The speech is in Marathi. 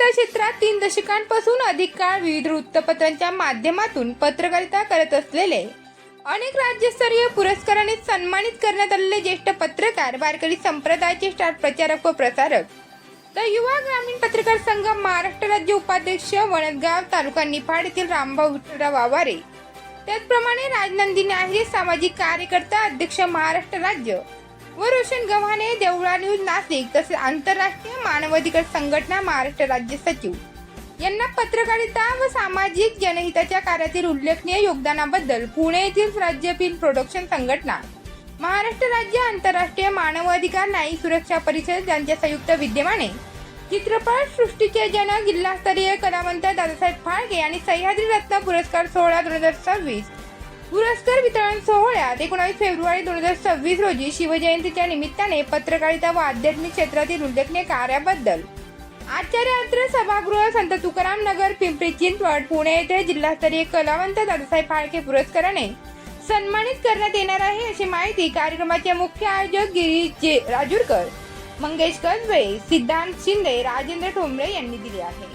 क्षेत्रात तीन दशकांपासून अधिक काळ विविध वृत्तपत्रांच्या माध्यमातून पत्रकारिता करत असलेले अनेक राज्यस्तरीय पुरस्काराने सन्मानित करण्यात आलेले ज्येष्ठ पत्रकार वारकरी संप्रदायाचे स्टार प्रचारक व प्रसारक. तर युवा ग्रामीण पत्रकार संघ महाराष्ट्र राज्य उपाध्यक्ष वणदगाव तालुका निफाड येथील रामभाऊ विठ्ठलराव आवारे. त्याचप्रमाणे राजनंदिनी आहे सामाजिक कार्यकर्ता अध्यक्ष महाराष्ट्र राज्य. व रोशन गव्हाणे देवळा न्यूज नाशिक तसेच आंतरराष्ट्रीय मानवाधिकार संघटना महाराष्ट्र राज्य सचिव. यांना पत्रकारिता व सामाजिक जनहिताच्या कार्यातील उल्लेखनीय योगदानाबद्दल पुणे येथील राज्य फिल्म प्रोडक्शन संघटना महाराष्ट्र राज्य आंतरराष्ट्रीय मानवाधिकार न्यायी सुरक्षा परिषद यांच्या संयुक्त विद्यमाने चित्रपट सृष्टीचे जनक जिल्हास्तरीय कलावंत दादासाहेब फाळके आणि सह्याद्री रत्न पुरस्कार सोहळा दोन हजार सव्वीस पुरस्कार वितरण सोहळ्यात एकोणावीस फेब्रुवारी दोन हजार सव्वीस रोजी शिवजयंतीच्या निमित्ताने पत्रकारिता व आध्यात्मिक क्षेत्रातील उल्लेखनीय कार्याबद्दल. आचार्य अत्र सभागृह संत तुकाराम नगर पिंपरी चिंचवड पुणे येथे जिल्हास्तरीय कलावंत दादासाहेब फाळके पुरस्काराने सन्मानित करण्यात येणार आहे अशी माहिती कार्यक्रमाचे मुख्य आयोजक गिरीश जे राजूरकर मंगेश कसबे सिद्धांत शिंदे राजेंद्र ठोंबरे यांनी दिली आहे.